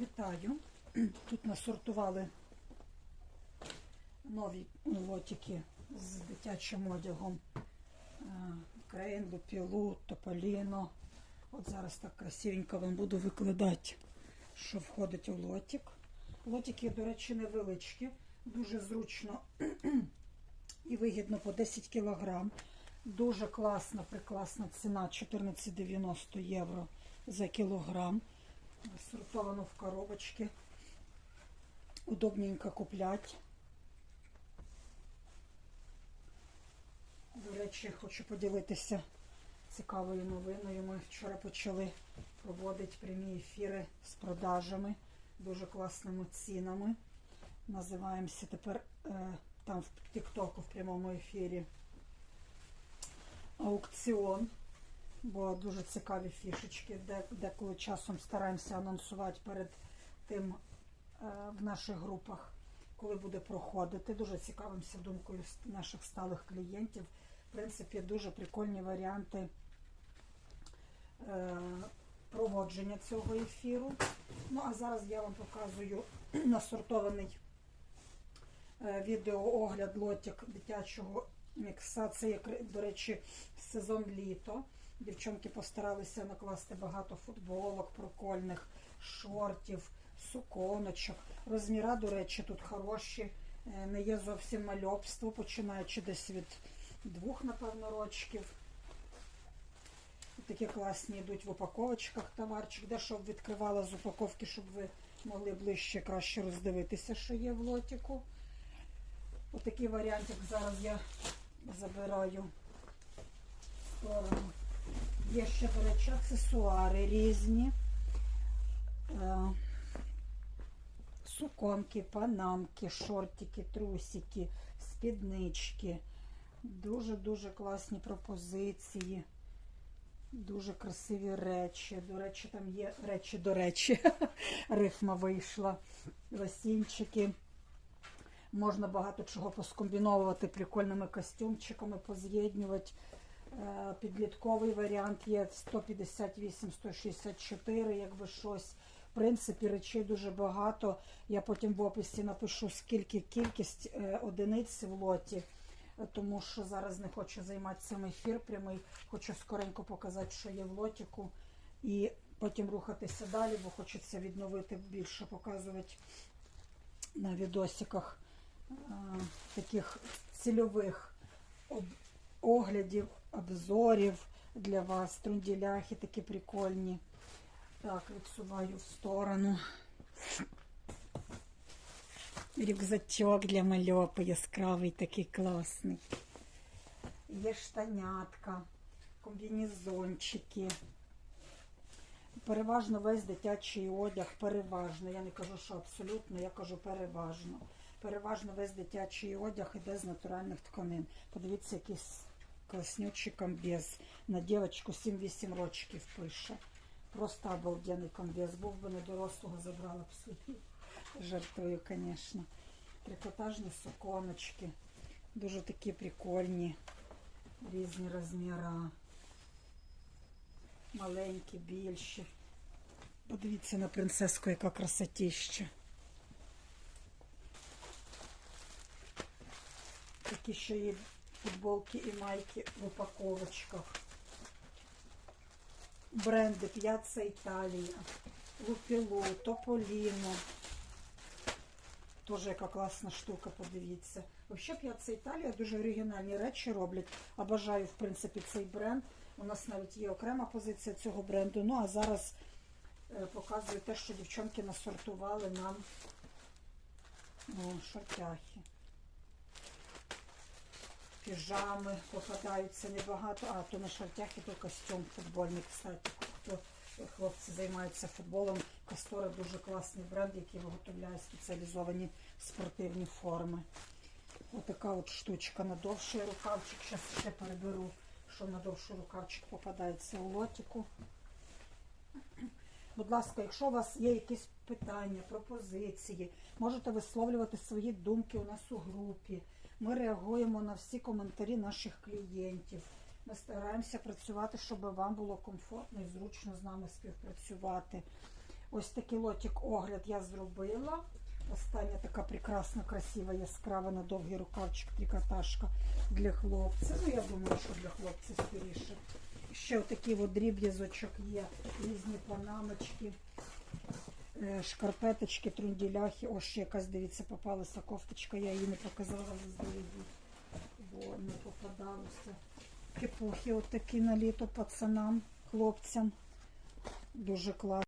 Вітаю. Тут насортували нові лотики з дитячим одягом. Е, Крейн, Лупілу, Тополіно. От зараз так красивенько вам буду викладати, що входить у лотик. Лотики, до речі, невеличкі, дуже зручно і вигідно по 10 кг. Дуже класна, прикласна ціна 14,90 євро за кілограм. Сортовано в коробочки. Удобненько куплять. До речі, хочу поділитися цікавою новиною. Ми вчора почали проводити прямі ефіри з продажами, дуже класними цінами. Називаємося тепер е, там в Тіктоку в прямому ефірі аукціон, бо дуже цікаві фішечки, де, деколи часом стараємося анонсувати перед тим е, в наших групах, коли буде проходити. Дуже цікавимося думкою наших сталих клієнтів. В принципі, дуже прикольні варіанти е, проводження цього ефіру. Ну, а зараз я вам показую насортований е, відеоогляд лотик дитячого мікса. Це, як, до речі, сезон літо. Дівчонки постаралися накласти багато футболок, прикольних, шортів, суконочок. Розміра, до речі, тут хороші, е, не є зовсім мальобство, починаючи десь від двох, напевно, рочків. Такі класні йдуть в упаковочках товарчик, де щоб відкривала з упаковки, щоб ви могли ближче краще роздивитися, що є в лотику. Отакий варіантик зараз я забираю в сторону. Є ще, речі, аксесуари різні. Е, Суконки, панамки, шортики, трусики, спіднички. Дуже-дуже класні пропозиції. Дуже красиві речі. До речі, там є речі до речі. Рифма вийшла. Лосінчики. Можна багато чого поскомбіновувати прикольними костюмчиками, поз'єднувати. Е, Підлітковий варіант є 158-164, якби щось. В принципі, речей дуже багато. Я потім в описі напишу, скільки кількість е, одиниць в лоті, е, тому що зараз не хочу займати цим ефір прямий. Хочу скоренько показати, що є в лотіку, і потім рухатися далі, бо хочеться відновити більше, показувати на відосиках таких цільових оглядів, обзорів для вас. Трунділяхи такі прикольні. Так, відсуваю в сторону. Рюкзачок для мальопи яскравий, такий класний. Є штанятка, комбінезончики. Переважно весь дитячий одяг, переважно. Я не кажу, що абсолютно, я кажу переважно. Переважно весь дитячий одяг іде з натуральних тканин. Подивіться, якийсь класнючий комбез. На дівчинку 7-8 рочків пише. Просто обалденний комбез. Був би не дорослого, забрала б собі. Жартую, звісно. Трикотажні суконочки. Дуже такі прикольні. Різні розміри. Маленькі, більші. Подивіться на принцеску, яка красотіща. Такі ще є футболки і майки в упаковочках. Бренди П'яцца Італія, Лупілу, Тополіно. Тоже яка класна штука, подивіться. Взагалі П'яцца Італія дуже оригінальні речі роблять. Обожаю, в принципі, цей бренд. У нас навіть є окрема позиція цього бренду. Ну, а зараз е, показую те, що дівчонки насортували нам шортяхи. Піжами попадаються небагато. А, то не шортяхи, то костюм футбольний, кстати. Хто хлопці займаються футболом, Кастора дуже класний бренд, який виготовляє спеціалізовані спортивні форми. Отака от штучка на довший рукавчик. Зараз ще переберу, що на довший рукавчик попадається у лотику. Будь ласка, якщо у вас є якісь питання, пропозиції, можете висловлювати свої думки у нас у групі. Ми реагуємо на всі коментарі наших клієнтів. Ми стараємося працювати, щоб вам було комфортно і зручно з нами співпрацювати. Ось такий лотик огляд я зробила. Остання така прекрасна, красива, яскрава на довгий рукавчик, трикотажка для хлопця. Ну, я думаю, що для хлопця скоріше. Ще отакий от дріб'язочок є, різні панамочки, шкарпеточки, трунділяхи. Ось ще якась, дивіться, попалася кофточка, я її не показала заздалегідь, бо не попадалося. Кепухи отакі на літо пацанам, хлопцям. Дуже класно.